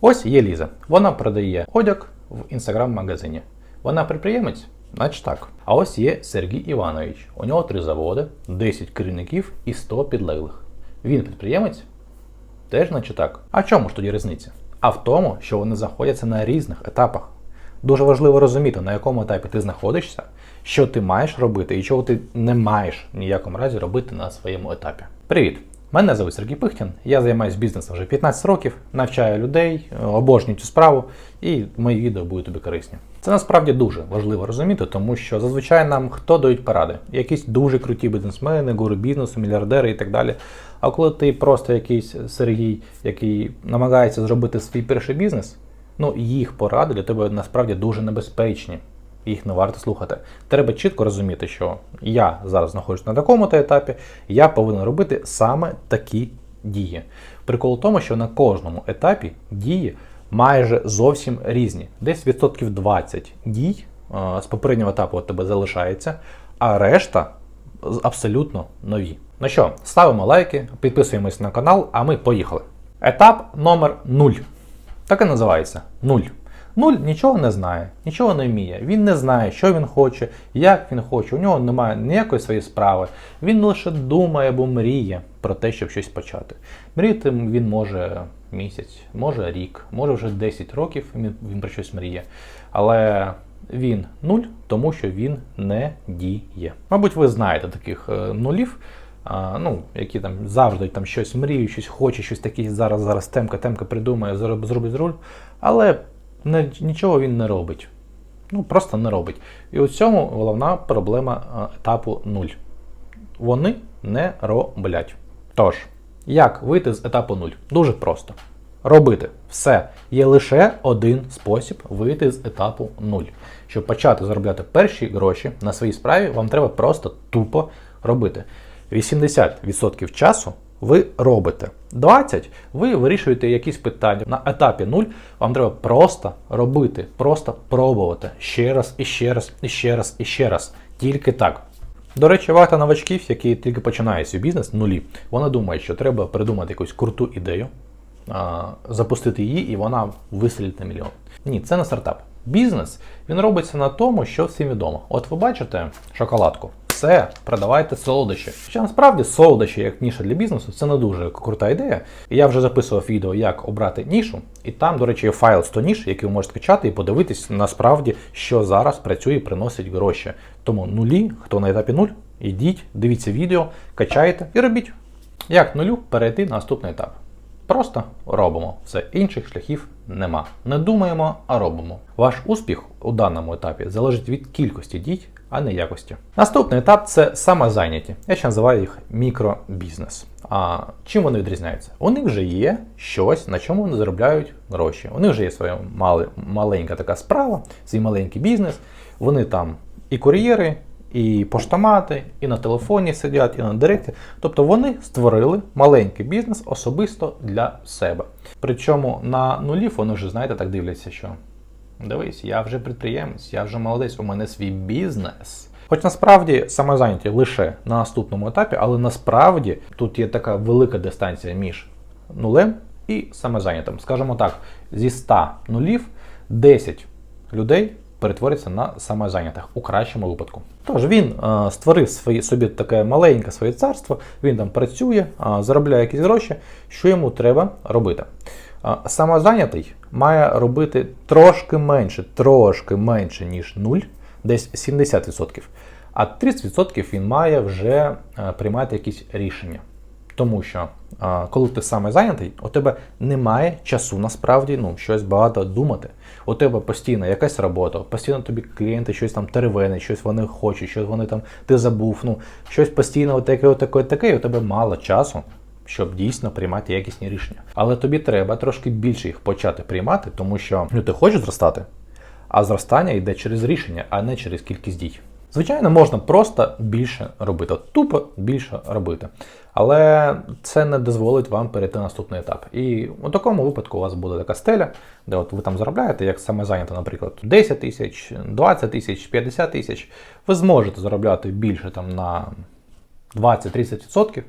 Ось є Ліза. Вона продає одяг в інстаграм-магазині. Вона підприємець? Значить так. А ось є Сергій Іванович. У нього три заводи, 10 керівників і 100 підлеглих. Він підприємець? Теж наче так. А чому ж тоді різниця? А в тому, що вони знаходяться на різних етапах. Дуже важливо розуміти, на якому етапі ти знаходишся, що ти маєш робити і чого ти не маєш ніякому разі робити на своєму етапі. Привіт! Мене звуть Сергій Пихтін, я займаюся бізнесом вже 15 років, навчаю людей, обожнюю цю справу, і мої відео будуть тобі корисні. Це насправді дуже важливо розуміти, тому що зазвичай нам хто дають поради? Якісь дуже круті бізнесмени, гуру бізнесу, мільярдери і так далі. А коли ти просто якийсь Сергій, який намагається зробити свій перший бізнес, ну їх поради для тебе насправді дуже небезпечні. Їх не варто слухати. Треба чітко розуміти, що я зараз знаходжусь на такому-то етапі, я повинен робити саме такі дії. Прикол в тому, що на кожному етапі дії майже зовсім різні. Десь відсотків 20 дій е, з попереднього етапу у тебе залишається, а решта абсолютно нові. Ну що, ставимо лайки, підписуємось на канал, а ми поїхали. Етап номер 0. Так і називається 0. Нуль нічого не знає, нічого не вміє. Він не знає, що він хоче, як він хоче. У нього немає ніякої своєї справи. Він лише думає або мріє про те, щоб щось почати. Мріяти він може місяць, може рік, може вже 10 років він, про щось мріє. Але він нуль, тому що він не діє. Мабуть, ви знаєте таких е, нулів. А, ну, які там завжди там щось мріють, щось хоче, щось таке зараз, зараз темка, темка придумає, зроб- зробить руль, але нічого він не робить. Ну, просто не робить. І у цьому головна проблема етапу 0. Вони не роблять. Тож, як вийти з етапу 0? Дуже просто. Робити все. Є лише один спосіб вийти з етапу 0. Щоб почати заробляти перші гроші на своїй справі, вам треба просто тупо робити. 80% часу ви робите. 20 ви вирішуєте якісь питання. На етапі 0 вам треба просто робити, просто пробувати ще раз, і ще раз, і ще раз, і ще раз. Тільки так. До речі, багато новачків, які тільки починають свій бізнес, нулі, вони думають, що треба придумати якусь круту ідею, запустити її, і вона вистрілить на мільйон. Ні, це не стартап. Бізнес він робиться на тому, що всім відомо. От ви бачите шоколадку. Все, продавайте солодощі. Хоча насправді солодощі як ніша для бізнесу це не дуже крута ідея. І Я вже записував відео, як обрати нішу, і там, до речі, є файл 100 ніж, який ви можете скачати і подивитись насправді, що зараз працює і приносить гроші. Тому нулі, хто на етапі нуль, ідіть, дивіться відео, качайте і робіть. Як нулю перейти на наступний етап. Просто робимо. Все, інших шляхів нема. Не думаємо, а робимо. Ваш успіх у даному етапі залежить від кількості дій, а не якості. Наступний етап це самозайняті. Я ще називаю їх мікробізнес. А чим вони відрізняються? У них вже є щось, на чому вони заробляють гроші. У них вже є своя мали, маленька така справа, свій маленький бізнес. Вони там і кур'єри, і поштомати, і на телефоні сидять, і на директі. Тобто вони створили маленький бізнес особисто для себе. Причому на нулів вони вже, знаєте, так дивляться, що дивись, я вже підприємець, я вже молодець, у мене свій бізнес. Хоч насправді самозайняті лише на наступному етапі, але насправді тут є така велика дистанція між нулем і самозайнятим. Скажімо так, зі 100 нулів 10 людей перетвориться на самозайнятих у кращому випадку. Тож він е, створив свої, собі таке маленьке своє царство, він там працює, е, заробляє якісь гроші, що йому треба робити. Е, самозайнятий має робити трошки менше, трошки менше, ніж 0, десь 70%. А 30% він має вже приймати якісь рішення. Тому що а, коли ти саме зайнятий, у тебе немає часу насправді ну, щось багато думати. У тебе постійно якась робота, постійно тобі клієнти щось там теревенять, щось вони хочуть, щось вони там ти забув. Ну, щось постійно таке, таке, таке, і у тебе мало часу, щоб дійсно приймати якісні рішення. Але тобі треба трошки більше їх почати приймати, тому що ну, ти хочеш зростати, а зростання йде через рішення, а не через кількість дій. Звичайно, можна просто більше робити, тупо більше робити. Але це не дозволить вам перейти на наступний етап. І у такому випадку у вас буде така стеля, де от ви там заробляєте, як саме зайняти, наприклад, 10 тисяч, 20 тисяч, 50 тисяч. Ви зможете заробляти більше там на 20-30%,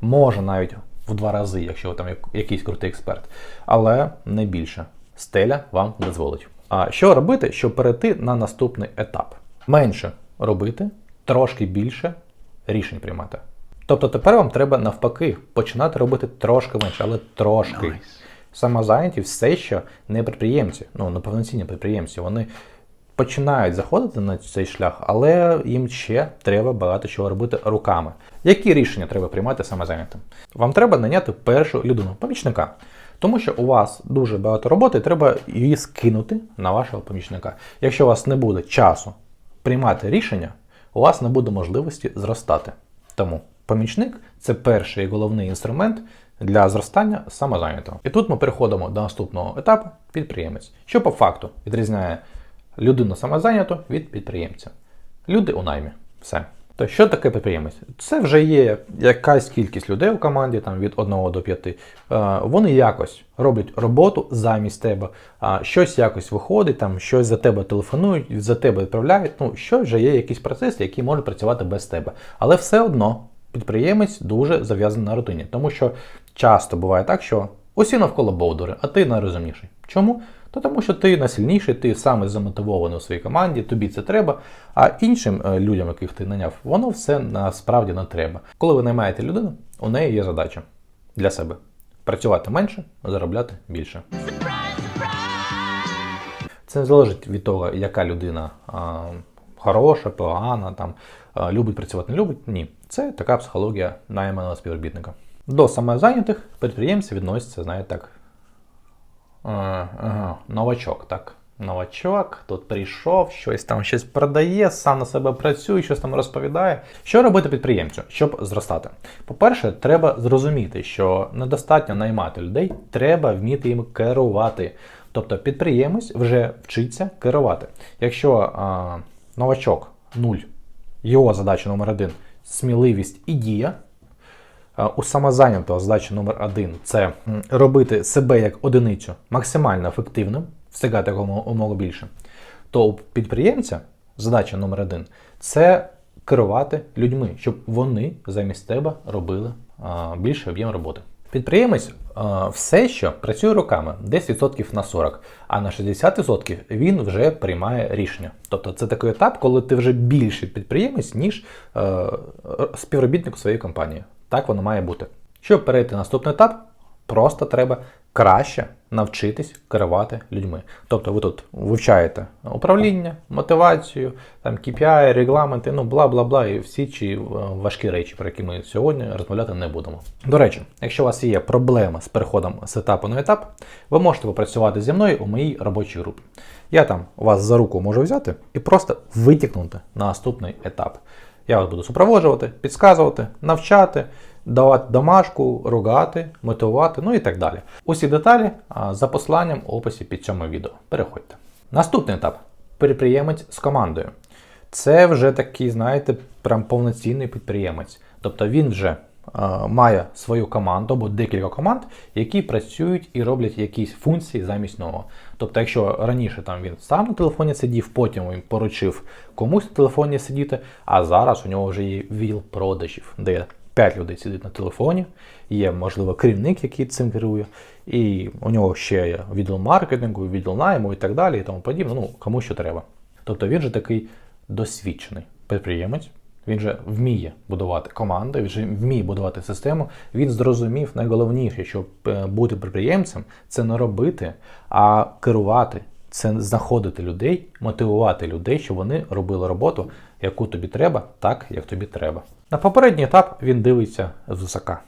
може навіть в два рази, якщо ви там якийсь крутий експерт, але не більше. Стеля вам дозволить. А що робити, щоб перейти на наступний етап? Менше робити, трошки більше рішень приймати. Тобто тепер вам треба навпаки починати робити трошки менше, але трошки. Самозайняті все ще не підприємці, ну не повноцінні підприємці. Вони починають заходити на цей шлях, але їм ще треба багато чого робити руками. Які рішення треба приймати самозайнятим? Вам треба наняти першу людину, помічника. Тому що у вас дуже багато роботи, і треба її скинути на вашого помічника. Якщо у вас не буде часу приймати рішення, у вас не буде можливості зростати. Тому помічник це перший і головний інструмент для зростання самозайнятого. І тут ми переходимо до наступного етапу підприємець, що по факту відрізняє людину самозайняту від підприємця. Люди у наймі. Все. То що таке підприємець? Це вже є якась кількість людей у команді, там від 1 до 5. Е, Вони якось роблять роботу замість тебе, щось якось виходить, там щось за тебе телефонують, за тебе відправляють. Ну, що вже є якісь процеси, які можуть працювати без тебе. Але все одно підприємець дуже зав'язаний на рутині, тому що часто буває так, що усі навколо бовдури, а ти найрозумніший. Чому? То тому що ти найсильніший, ти саме замотивований у своїй команді, тобі це треба. А іншим е, людям, яких ти наняв, воно все насправді не треба. Коли ви наймаєте людину, у неї є задача для себе працювати менше, заробляти більше. Це не залежить від того, яка людина а, хороша, погана, там, а, любить працювати, не любить. Ні. Це така психологія найманого співробітника. До самозайнятих підприємців відносяться, знаєте, так. Новачок, так. Новачок, тут прийшов, щось там щось продає, сам на себе працює, щось там розповідає. Що робити підприємцю, щоб зростати? По-перше, треба зрозуміти, що недостатньо наймати людей, треба вміти їм керувати. Тобто підприємець вже вчиться керувати. Якщо а, новачок нуль, його задача номер один сміливість і дія. А, У самозайнятого задача номер один це робити себе як одиницю максимально ефективним, встигати якомога більше. То у підприємця задача номер один це керувати людьми, щоб вони замість тебе робили а, більший об'єм роботи. Підприємець а, все ще працює руками, десь відсотків на 40, а на 60% він вже приймає рішення. Тобто це такий етап, коли ти вже більший підприємець, ніж е, співробітник у своєї компанії. Так воно має бути. Щоб перейти на наступний етап, просто треба краще навчитись керувати людьми. Тобто ви тут вивчаєте управління, мотивацію, там KPI, регламенти, ну бла бла бла, і всі ці е, важкі речі, про які ми сьогодні розмовляти не будемо. До речі, якщо у вас є проблема з переходом з етапу на етап, ви можете попрацювати зі мною у моїй робочій групі. Я там вас за руку можу взяти і просто витікнути на наступний етап. Я вас буду супроводжувати, підказувати, навчати, давати домашку, ругати, мотивувати, ну і так далі. Усі деталі за посланням в описі під цьому відео. Переходьте. Наступний етап підприємець з командою. Це вже такий, знаєте, прям повноцінний підприємець. Тобто він вже має свою команду або декілька команд, які працюють і роблять якісь функції замість нього. Тобто, якщо раніше там він сам на телефоні сидів, потім він поручив комусь на телефоні сидіти, а зараз у нього вже є віл продажів, де 5 людей сидить на телефоні, є, можливо, керівник, який цим керує, і у нього ще є відділ маркетингу, відділ найму і так далі, і тому подібне. Ну, кому що треба. Тобто він же такий досвідчений підприємець. Він же вміє будувати команди, він же вміє будувати систему. Він зрозумів найголовніше, щоб е, бути підприємцем, це не робити, а керувати. Це знаходити людей, мотивувати людей, щоб вони робили роботу, яку тобі треба, так як тобі треба. На попередній етап він дивиться з висока.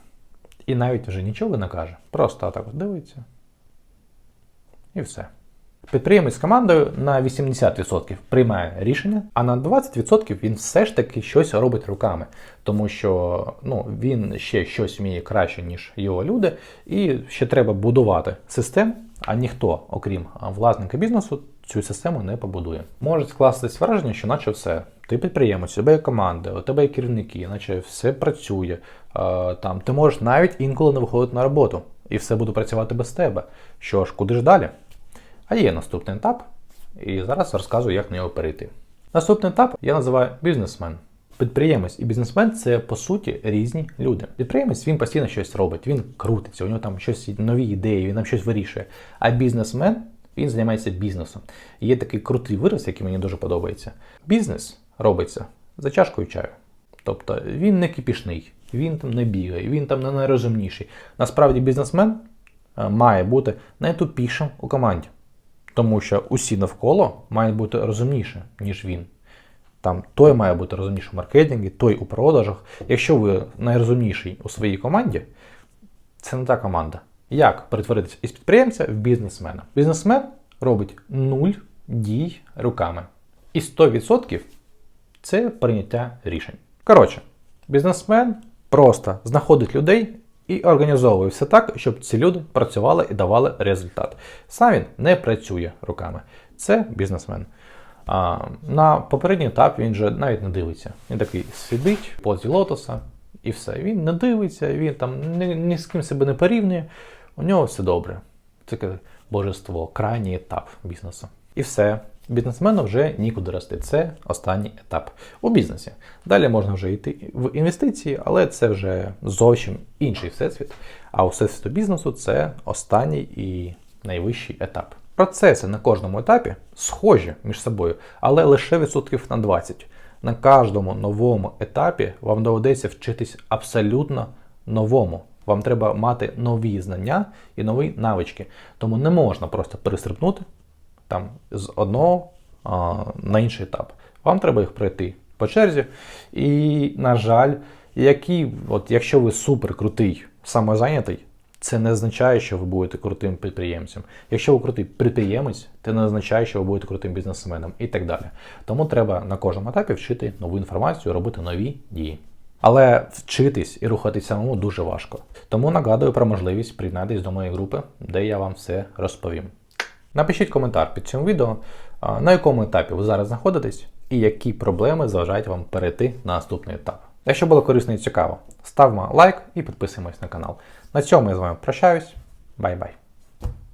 І навіть вже нічого не каже. Просто так дивиться. І все. Підприємець з командою на 80% приймає рішення, а на 20% він все ж таки щось робить руками, тому що ну, він ще щось вміє краще, ніж його люди, і ще треба будувати систему, а ніхто, окрім власника бізнесу, цю систему не побудує. Може скластись враження, що наче все. Ти підприємець, у тебе є команда, у тебе є керівники, наче все працює. Там ти можеш навіть інколи не виходити на роботу, і все буде працювати без тебе. Що ж, куди ж далі? А є наступний етап, і зараз розказую, як на нього перейти. Наступний етап я називаю бізнесмен. Підприємець і бізнесмен це по суті різні люди. Підприємець він постійно щось робить, він крутиться, у нього там щось нові ідеї, він там щось вирішує. А бізнесмен він займається бізнесом. Є такий крутий вираз, який мені дуже подобається. Бізнес робиться за чашкою чаю. Тобто він не кипішний, він там не бігає, він там не найрозумніший. Насправді бізнесмен е, має бути найтупішим у команді, тому що усі навколо мають бути розумніші, ніж він. Там той має бути розумніший в маркетингі, той у продажах. Якщо ви найрозумніший у своїй команді, це не та команда. Як перетворитися із підприємця в бізнесмена? Бізнесмен робить нуль дій руками. І 100% це прийняття рішень. Коротше, бізнесмен просто знаходить людей і організовує все так, щоб ці люди працювали і давали результат. Сам він не працює руками. Це бізнесмен. А, на попередній етап він же навіть не дивиться. Він такий сидить позі лотоса і все. Він не дивиться, він там ні, ні з ким себе не порівнює. У нього все добре. Це божество, крайній етап бізнесу. І все. Бізнесмену вже нікуди рости. Це останній етап у бізнесі. Далі можна вже йти в інвестиції, але це вже зовсім інший всесвіт. А у всесвіту бізнесу це останній і найвищий етап. Процеси на кожному етапі схожі між собою, але лише відсотків на 20. На кожному новому етапі вам доведеться вчитись абсолютно новому. Вам треба мати нові знання і нові навички. Тому не можна просто перестрибнути там з одного а, на інший етап. Вам треба їх пройти по черзі. І, на жаль, які, от, якщо ви супер крутий самозайнятий, це не означає, що ви будете крутим підприємцем. Якщо ви крутий підприємець, це не означає, що ви будете крутим бізнесменом і так далі. Тому треба на кожному етапі вчити нову інформацію, робити нові дії. Але вчитись і рухатись самому дуже важко. Тому нагадую про можливість приєднатись до моєї групи, де я вам все розповім. Напишіть коментар під цим відео, на якому етапі ви зараз знаходитесь і які проблеми заважають вам перейти на наступний етап. Якщо було корисно і цікаво, ставмо лайк і підписуємось на канал. На цьому я з вами прощаюсь. Бай-бай.